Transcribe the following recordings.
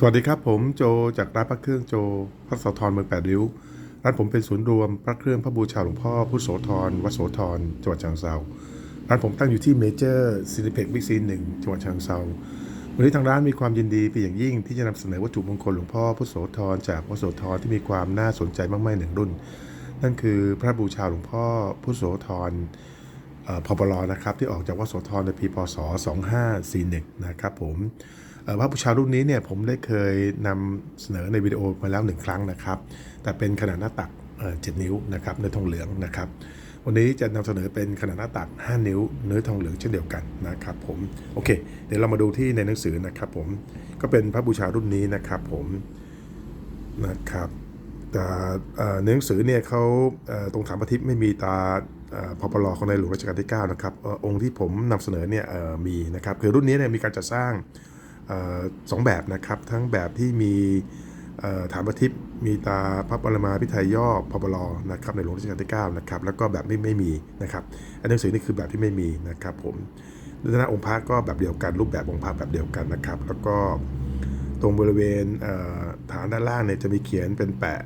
สวัสดีครับผมโจจากร้านพระเครื่องโจพระโสธรเมืองแปดริ้วร้านผมเป็นศูนย์รวมพระเครื่องพระบูชาหลวงพ่อพุทธโสธรวัดโสธรจังหวัดฉะเชิงเทราร้านผมตั้งอยู่ที่เมเจอร์ซินิเพ็กบิ๊กซีหนึ่งจังหวัดฉะเชิงเทราวันนี้ทางร้านมีความยินดีเป็นอย่างยิ่งที่จะนำเสนอวัตถุมงคลหลวงพ่อพุทธโสธรจากวัดโสธรที่มีความน่าสนใจมากๆหนึ่งรุ่น นั่นคือพระบูชาหลวงพ่อพุทธโสธรเอ่อพปลนะครับที่ออกจากวัดโสธรในปีพศ 2541 นะครับผม พระบูชารุ่นนี้เนี่ยผมได้เคยนำเสนอในวิดีโอมาแล้วหนึ่งครั้งนะครับ แต่เป็นขนาดหน้าตักเอ่อ7นิ้วนะครับเนื้อทองเหลืองนะครับ วันนี้จะนำเสนอเป็นขนาดหน้าตัก 5 นิ้ว เนื้อทองเหลืองเช่นเดียวกันนะครับผมโอเค เดี๋ยวเรามาดูที่ในหนังสือนะครับผมก็เป็นพระบูชารุ่นนี้นะครับผมนะครับแต่ในหนังสือเนี่ยเขาตรงฐานประทิปไม่มีตาเอ่อพปลอของในหลวงรัชกาลที่ 9 นะครับ องค์ที่ผมนำเสนอเนี่ยมีนะครับ คือรุ่นนี้เนี่ยมีการจัดสร้าง สองแบบนะครับ ทั้งแบบที่มีฐานประทิปมีตาพระปรมาพิไทยย่อพปลนะครับในหลวงรัชกาลที่9นะครับแล้วก็แบบไม่ไม่มีนะครับอันหนังสือนี่คือแบบที่ไม่มีนะครับผมลักษณะองค์พระก็แบบเดียวกันรูปแบบองค์พระแบบเดียวกันนะครับ แล้วก็ตรงบริเวณฐานด้านล่างเนี่ยจะมีเขียนเป็นแปะ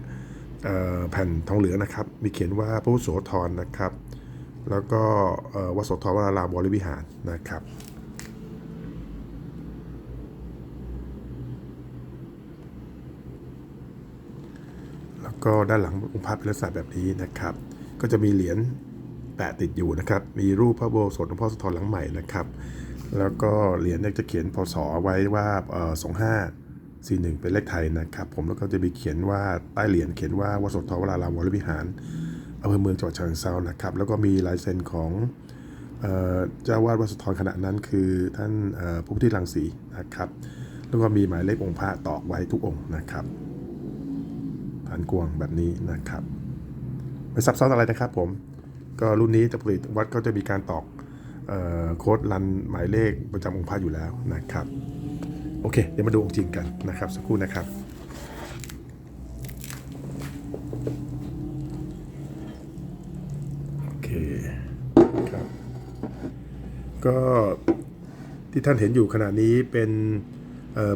แผ่นทองเหลืองนะครับ มีเขียนว่าพระพุทธโสธรนะครับ แล้วก็วัดโสธรวรารามวรวิหารนะครับ แล้ว ก็ด้านหลังองค์พระเป็นลักษณะแบบนี้นะครับ ก็จะมีเหรียญแปะติดอยู่นะครับ มีรูปพระโบสถหลวงพ่อโสธรหลังใหม่นะครับ แล้วก็เหรียญเนี่ยจะเขียนพศไว้ว่าเอ่อ2541เป็นเลขไทยนะครับ ผมแล้วก็จะมีเขียนว่าใต้เหรียญเขียนว่าวัดโสธรวรารามวรวิหารอำเภอเมืองจังหวัดเชิงเทรานะครับ แล้วก็มีลายเซ็นของเจ้าวาดวัดโสธรขณะนั้นคือท่านผู้พิธีรังสีนะครับ แล้วก็มีหมายเลของค์พระตอกไว้ทุกองค์นะครับ ฐานกวงแบบนี้นะครับไม่ซับซ้อนอะไรนะครับผมก็รุ่นนี้ปกติตวัดก็จะมีการตอกเออโค้ดรันหมายเลขประจำองค์พระอยู่แล้วนะครับ โอเค เดี๋ยวมาดูองค์จริงกันนะครับ สักครู่นะครับ โอเคครับ ก็ที่ท่านเห็นอยู่ขณะนี้เป็น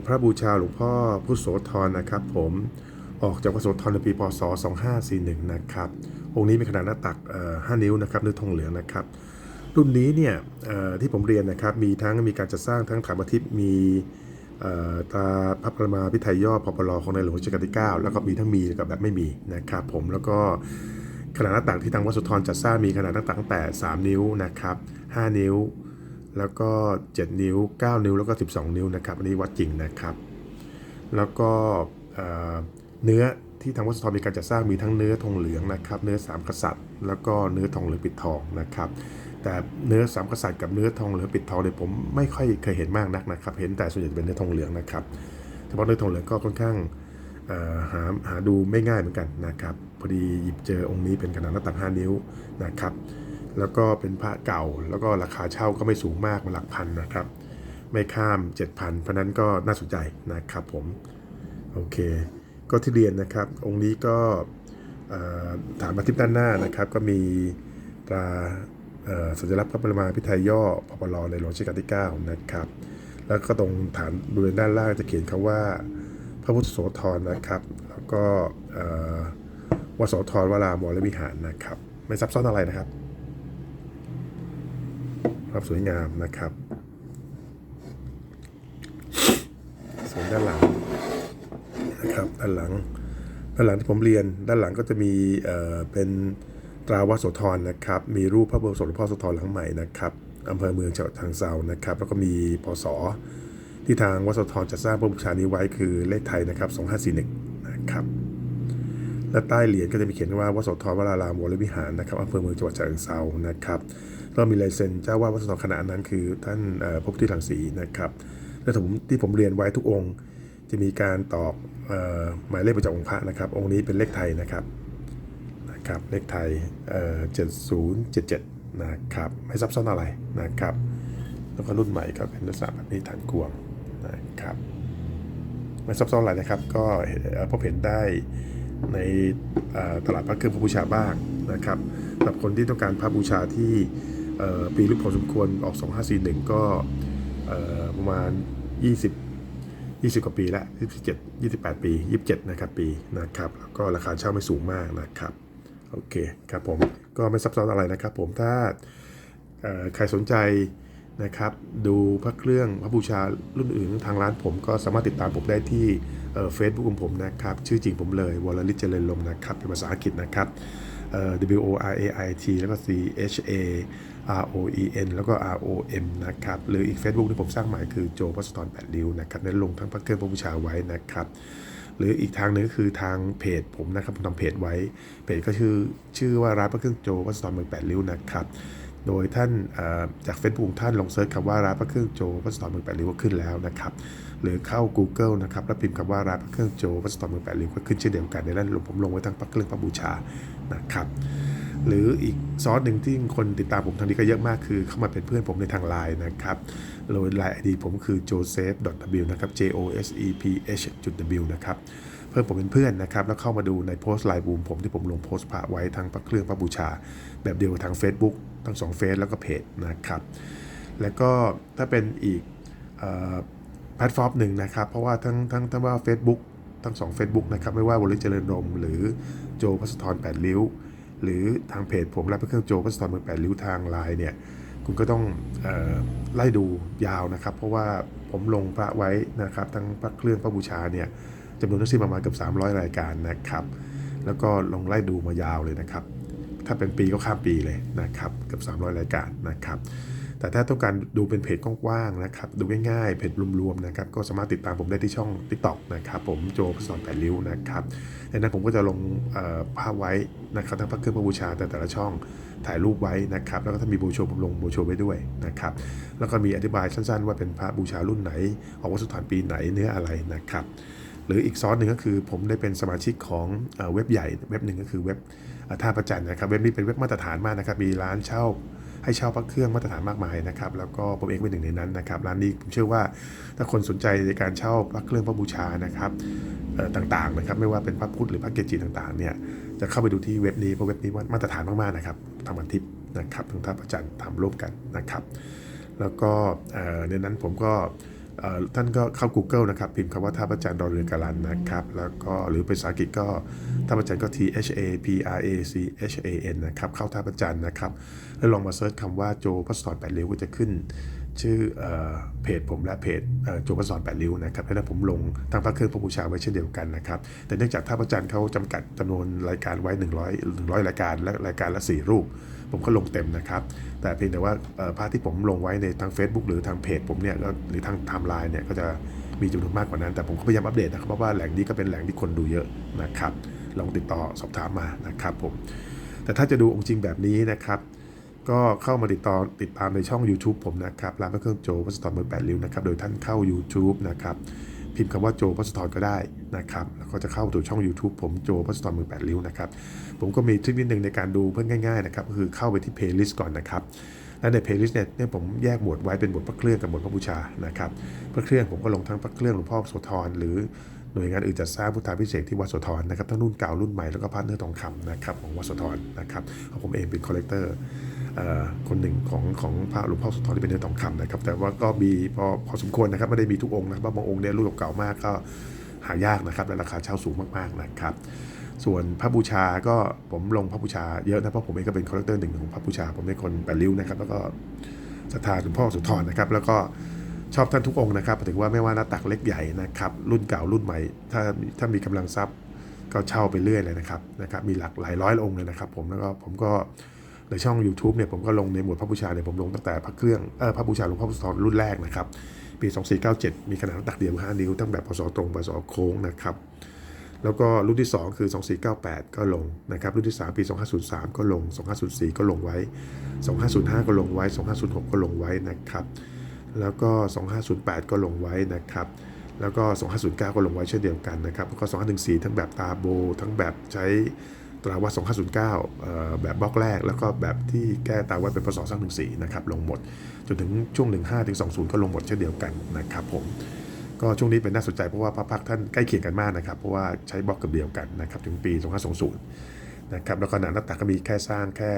พระบูชาหลวงพ่อพุทโสธรนะครับผม ออกจากวัดโสธรในปีพศ 2541 นะครับ องค์นี้มีขนาดหน้าตัก 5 นิ้วนะครับเนื้อทองเหลืองนะครับ รุ่นนี้เนี่ยที่ผมเรียนนะครับ มีทั้งมีการจัดสร้างทั้งฐานประทิปมีตาพระประมาพิไทยย่อพปลของในหลวงรัชกาลที่ 9 แล้วก็มีทั้งมีกับแบบไม่มีนะครับผมแล้วก็ขนาดหน้าต่างที่ทางวัดสุทรจัดสร้างมีขนาดหน้าต่างตั้งแต่ 3 นิ้วนะครับ5นิ้ว แล้วก็ 7 นิ้ว 9 นิ้วแล้วก็ 12 นิ้วนะครับอันนี้วัดจริงนะครับ แล้วก็ เนื้อที่ทางวัดสุทรมีการจัดสร้างมีทั้งเนื้อทองเหลืองนะครับ เนื้อสามกษัตริย์ แล้วก็เนื้อทองเหลืองปิดทองนะครับ แต่เนื้อสามกษัตริย์กับเนื้อทองเหลืองปิดทองเนี่ยผมไม่ค่อยเคยเห็นมากนักนะครับ เห็นแต่ส่วนใหญ่จะเป็นเนื้อทองเหลืองนะครับเฉพาะเนื้อทองเหลืองก็ค่อนข้างหาหาดูไม่ง่ายเหมือนกันนะครับ พอดีหยิบเจอองค์นี้เป็นขนาดหน้าตัก5นิ้วนะครับ แล้วก็เป็นพระเก่าแล้วก็ราคาเช่าก็ไม่สูงมากมันหลักพันนะครับ ไม่ข้าม 7,000เพราะนั้นก็น่าสนใจนะครับผม โอเค ก็ที่เรียนนะครับ องค์นี้ก็ฐานมาทิพด้านหน้านะครับ ก็มีตราสัญลักษณ์พระปรมาพิไทยย่อพปลในหลวงรัชกาลที่ 9 นะครับ แล้วก็ตรงฐานบริเวณด้านล่างจะเขียนคำว่า พระพุทธโสธรนะครับ แล้วก็วโสธรวรามวรวิหารนะครับ ไม่ซับซ้อนอะไรนะครับภาพสวยงามนะครับ ส่วนด้านหลัง นะครับด้านหลังด้านหลังที่ผมเรียน ด้านหลังก็จะมีเอ่อเป็นตราวัดโสธรนะครับ มีรูปพระบรมศพหลวงพ่อโสธรหลังใหม่นะครับอำเภอเมืองจังหวัดทางเซานะครับ แล้วก็มีพศที่ทางวัดโสธรจะสร้างพระบูชานี้ไว้คือเลขไทยนะครับ 2541นะครับและใต้เหรียญก็จะมีเขียนว่าวัดโสธรวรารามวรวิหารนะครับอำเภอเมืองจังหวัดฉะเชิงเทรานะครับแล้วมีลายเซ็นเจ้าวาดวัดโสธรขณะนั้นคือท่านพระพุทธรังสีนะครับและผมที่ผมเรียนไว้ทุกองค์ จะมีการตอกหมายเลขประจำองค์พระนะครับ องค์นี้เป็นเลขไทยนะครับนะครับเลขไทยเอ่อ7077นะครับไม่ซับซ้อนอะไรนะครับ แล้วก็รุ่นใหม่ก็เป็นลักษณะแบบนี้ฐานกวงนะครับไม่ซับซ้อนอะไรนะครับ ก็พบเห็นได้ในตลาดพระเครื่องพระบูชาบ้างนะครับสำหรับคนที่ต้องการพระบูชาที่ปีรุ่นพอสมควรออก 2541 ก็เอ่อประมาณ 20 20 กว่าปีแล้ว27 28 ปี 27 นะครับปีนะครับแล้วก็ราคาเช่าไม่สูงมากนะครับโอเคครับผมก็ไม่ซับซ้อนอะไรนะครับผมถ้าใครสนใจนะครับดูพระเครื่องพระบูชารุ่นอื่นทางร้านผมก็สามารถติดตามผมได้ที่เฟซบุ๊กของผมนะครับ ชื่อจริงผมเลยวรลิจเจริญลมนะครับเป็นภาษาอังกฤษนะครับ W O R A I T แล้วก็ C H A R O E N แล้วก็ R O M นะครับ หรืออีก Facebook ที่ผมสร้างใหม่คือโจพัสตอน8ริ้วนะครับนั้นลงทั้งพระเครื่องพระบูชาไว้นะครับ หรืออีกทางหนึงก็คือทางเพจผมนะครับ ผมทำเพจไว้ เพจก็ชื่อชื่อว่าร้านพระเครื่องโจวัสตอนเมืองแปดริ้วนะครับ โดยท่านจากเฟซบุ๊กท่านลองเซิร์ชคำว่าร้านพระเครื่องโจวัสตอนเมืองแปดริ้วก็ขึ้นแล้วนะครับ หรือเข้า Google นะครับแล้วพิมพ์คำว่าร้านพระเครื่องโจวัสตอนเมืองแปดริ้วก็ขึ้นเช่นเดียวกันในนั้นผมลงไว้ทั้งพระเครื่องพระบูชานะครับ หรืออีกซอสหนึ่งที่คนติดตามผมทางนี้ก็เยอะมากคือเข้ามาเป็นเพื่อนผมในทางไลน์นะครับโดยไลน์ไอดีผมคือ joseph.w นะครับ j o s e p h w นะครับเพิ่มผมเป็นเพื่อนนะครับ แล้วเข้ามาดูในโพสต์ไลน์บูมผมที่ผมลงโพสต์พระไว้ทั้งพระเครื่องพระบูชา แบบเดียวกับทาง Facebook ทั้งสองเฟซแล้วก็เพจนะครับ แล้วก็ถ้าเป็นอีกแพลตฟอร์มหนึ่งนะครับ เพราะว่าทั้งทั้งทั้งว่า Facebook ทั้งสอง Facebook นะครับ ไม่ว่าวลิเจริญรมหรือโจพัสธรแปดริ้ว หรือทางเพจผมและพระเครื่องโจพัสธรเมืองแปดริ้วทางไลน์เนี่ยคุณก็ต้องออไล่ดูยาวนะครับ เพราะว่าผมลงพระไว้นะครับ ทั้งพระเครื่องพระบูชาเนี่ยจำนวนทั้งสิ้นประมาณเกือบ300 รายการนะครับ แล้วก็ลองไล่ดูมายาวเลยนะครับ ถ้าเป็นปีก็ข้ามปีเลยนะครับเกือบ300 รายการนะครับ แต่ถ้าต้องการดูเป็นเพจกว้างๆนะครับดูง่ายๆเพจรวมๆนะครับก็สามารถติดตามผมได้ที่ช่อง TikTok นะครับผมโจพสอนแปดริ้วนะครับในนั้นผมก็จะลงภาพไว้นะครับทั้งพระเครื่องพระบูชาแต่แต่ละช่องถ่ายรูปไว้นะครับแล้วก็ถ้ามีบูโชผมลงบูโชไว้ด้วยนะครับแล้วก็มีอธิบายสั้นๆ ว่าเป็นพระบูชารุ่นไหน ออกวัตถุฐานปีไหนเนื้ออะไรนะครับหรืออีกซอสหนึ่งก็คือผมได้เป็นสมาชิกของเว็บใหญ่เว็บหนึ่งก็คือเว็บท่าประจันนะครับเว็บนี้เป็นเว็บมาตรฐานมากนะครับมีร้านเช่า ให้เช่าพระเครื่องมาตรฐานมากมายนะครับแล้วก็ผมเองเป็นหนึ่งในนั้นนะครับร้านนี้ผมเชื่อว่าถ้าคนสนใจในการเช่าพระเครื่องพระบูชานะครับต่างๆนะครับไม่ว่าเป็นพระพุทธหรือพระเกจิต่างๆเนี่ยจะเข้าไปดูที่เว็บนี้เพราะเว็บนี้มาตรฐานมากๆนะครับทำกันทิปนะครับทางท่าประจันทร์ทำร่วมกันนะครับ แล้วก็ในนั้นผมก็ ท่านก็เข้า Google นะครับ พิมพ์คำว่าท่าประจันทร์ดอนเรือกาลันนะครับ แล้วก็หรือเป็นภาษาอังกฤษก็ท่าประจันทร์ก็ T H A P R A C H A N นะครับ เข้าท่าประจันทร์นะครับ แล้วลองมาเซิร์ชคำว่าโจพัสสอนแปดริ้วก็จะขึ้น ชื่อเอ่อเพจผมและเพจเอ่อโจพัสสอนแปดริ้วนะครับแล้วนั้นผมลงทั้งพระเครื่องพระบูชาไว้เช่นเดียวกันนะครับ แต่เนื่องจากท่าประจันทร์เขาจำกัดจำนวนรายการไว้ 100 100 รายการและรายการละ4รูป ผมก็ลงเต็มนะครับ แต่เพียงแต่ว่าภาพที่ผมลงไว้ในทาง Facebook หรือทางเพจผมเนี่ยหรือทางไทม์ไลน์เนี่ยก็จะมีจำนวนมากกว่านั้น แต่ผมก็พยายามอัปเดตนะครับเพราะว่าแหล่งนี้ก็เป็นแหล่งที่คนดูเยอะนะครับลองติดต่อสอบถามมานะครับผมแต่ถ้าจะดูองค์จริงแบบนี้นะครับ ก็เข้ามาติดต่อติดตามในช่อง YouTube ผมนะครับร้านพระเครื่องโจพัสตอนเบอร์แปดริ้วนะครับโดยท่านเข้า YouTube นะครับ พิมพ์คำว่าโจพัสตอนก็ได้นะครับแล้วก็จะเข้าสู่ช่อง YouTube ผมโจพัสตอนมือแปดริ้วนะครับผมก็มีทริคนิดหนึ่งในการดูเพื่อง่ายๆนะครับก็คือเข้าไปที่ playlist ก่อนนะครับและใน playlist เนี่ยเนี่ยผมแยกหมวดไว้เป็นหมวดพระเครื่องกับหมวดพระบูชานะครับพระเครื่องผมก็ลงทั้งพระเครื่องหลวงพ่อโสธรหรือหน่วยงานอื่นจัดสร้างพุทธาพิเศษที่วัดโสธรนะครับทั้งรุ่นเก่ารุ่นใหม่แล้วก็พระเนื้อทองคำนะครับของวัดโสธรนะครับของผมเองเป็นคอลเลกเตอร์ คนหนึ่งของของพระหลวงพ่อโสธรที่เป็นเนื้อทองคำนะครับ แต่ว่าก็มีพอพอสมควรนะครับไม่ได้มีทุกองค์นะครับบางองค์เนี่ยรุ่นเก่ามากก็หายากนะครับและราคาเช่าสูงมากๆนะครับ ส่วนพระบูชาก็ผมลงพระบูชาเยอะนะเพราะผมเองก็เป็นคอลเลกเตอร์หนึ่งของพระบูชา ผมเป็นคนแปดริ้วนะครับแล้วก็ศรัทธาหลวงพ่อสุธรนะครับ แล้วก็ชอบท่านทุกองค์นะครับถึงว่าไม่ว่าหน้าตักเล็กใหญ่นะครับรุ่นเก่ารุ่นใหม่ ถ้าถ้ามีกำลังทรัพย์ก็เช่าไปเรื่อยเลยนะครับนะครับมีหลักหลายร้อยองค์เลยนะครับ ผมแล้วก็ผมก็ ในช่อง YouTube เนี่ยผมก็ลงในหมวดพระบูชาเนี่ยผมลงตั้งแต่พระเครื่องเออพระบูชาหลวงพ่อโสุธรุ่นแรกนะครับปี 2497 มีขนาดน้าตักเดียว 5 นิ้ว ทั้งแบบพศตรงพศโค้งนะครับแล้วก็รุ่นที่ 2 คือ 2498 ก็ลงนะครับรุ่นที่ 3 ปี 2503 ก็ลง 2504 ก็ลงไว้ 2505 ก็ลงไว้ 2506 ก็ลงไว้นะครับแล้วก็ 2508 ก็ลงไว้นะครับแล้วก็ 2509 ก็ลงไว้เช่นเดียวกันนะครับแล้วก็2514 ทั้งแบบตาโบ ทั้งแบบใช้ ตราวัด2509 แบบบล็อกแรก แล้วก็แบบที่แก้ตาวัดเป็นพศ214นะครับลงหมด จนถึงช่วง 15ถึง20 ก็ลงหมดเช่นเดียวกันนะครับผมก็ช่วงนี้เป็นน่าสนใจเพราะว่าพระพักตร์ท่านใกล้เคียงกันมากนะครับเพราะว่าใช้บล็อกเกับเดียวกันนะครับถึงปี 2520นะครับแล้วก็หนาหน้าตักก็มีแค่สร้างแค่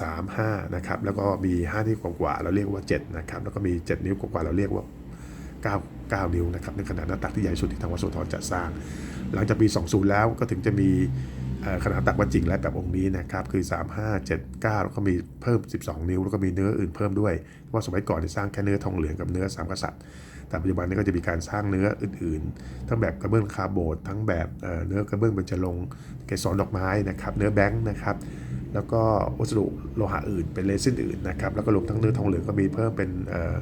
สามห้านะครับแล้วก็มี 5 นิ้วกว่าๆเราเรียกว่า7นะครับแล้วก็มี 7 นิ้วกว่าๆเราเรียกว่า9 9 นิ้วนะครับในขนาดหน้าตักที่ใหญ่สุดที่ทางวัดโสธรจะสร้าง หลังจากปี 20 แล้วก็ถึงจะมี ขนาดตักวัดจริงและแบบองค์นี้นะครับคือ 3 5 7 9 แล้วก็มีเพิ่ม 12 นิ้ว แล้วก็มีเนื้ออื่นเพิ่มด้วยเพราะว่าสมัยก่อนเนี่ยสร้างแค่เนื้อทองเหลืองกับเนื้อสามกษัตริย์ แต่ปัจจุบันนี้ก็จะมีการสร้างเนื้ออื่นๆ ทั้งแบบกระเบื้องคาร์โบดทั้งแบบเนื้อกระเบื้องเบญจรงเกสรดอกไม้นะครับเนื้อแบงค์นะครับแล้วก็วัสดุโลหะอื่นเป็นเลซินอื่นนะครับแล้วก็รวมทั้งเนื้อทองเหลืองก็มีเพิ่มเป็นออ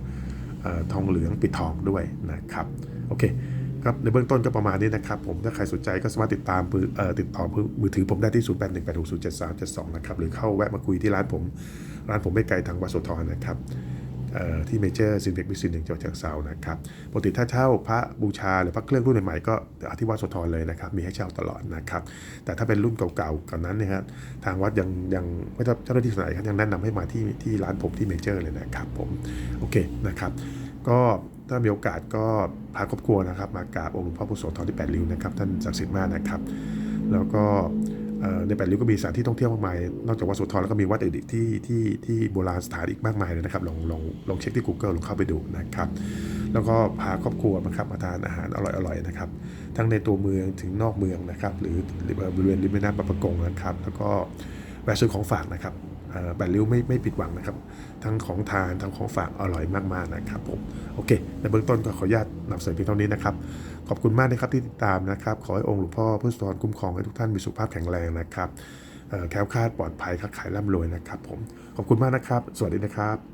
ออทองเหลืองปิดทองด้วยนะครับโอเค ครับในเบื้องต้นก็ประมาณนี้นะครับผมถ้าใครสนใจก็สามารถติดตามมือติดต่อมือถือผมได้ที่ 0818607372 นะครับ หรือเข้าแวะมาคุยที่ร้านผม ร้านผมไม่ไกลทางวัดโสธรนะครับที่เมเจอร์ซินเด็กวิสินหนึ่งจังหวัดเชียงเซานะครับปกติถ้าเช่าพระบูชาหรือพระเครื่องรุ่นใหม่ๆก็ที่วัดโสธรเลยนะครับ มีให้เช่าตลอดนะครับ แต่ถ้าเป็นรุ่นเก่าๆก่อนนั้นนยครับทางวัดยังยังไม่ต้องเจ้าหน้าที่ส่วนไหนครับยังแนะนำให้มาที่ที่ร้านผมที่เมเจอร์เลยนะครับผมโอเคนะครับ ก็ ถ้ามีโอกาสก็พาครอบครัวนะครับ มากราบองค์หลวงพ่อพุทธโสธรที่แปดริ้วนะครับท่านศักดิ์สิทธิ์มากนะครับ แล้วก็ในแปดริ้วก็มีสถานที่ท่องเที่ยวมากมาย นอกจากวัดโสธรแล้วก็มีวัดอื่นๆที่ที่ที่โบราณสถานอีกมากมายเลยนะครับลองลองลองเช็คที่ Google ลองเข้าไปดูนะครับ แล้วก็พาครอบครัวนะครับมาทานอาหารอร่อยๆนะครับ ทั้งในตัวเมืองถึงนอกเมืองนะครับ หรือบริเวณริมแม่น้ำบางประกงนะครับ แล้วก็แวะซื้อของฝากนะครับ แปดริ้วไม่ไม่ผิดหวังนะครับ ทั้งของทานทั้งของฝากอร่อยมากๆนะครับผมโอเค ในเบื้องต้นก็ขออนุญาตนำเสนอเพียงเท่านี้นะครับ ขอบคุณมากนะครับที่ติดตามนะครับ ขอให้องค์หลวงพ่อพุทธสอนคุ้มครองให้ทุกท่านมีสุขภาพแข็งแรงนะครับแคล้วคลาดปลอดภัยค้าขายร่ำรวยนะครับผมขอบคุณมากนะครับ สวัสดีนะครับ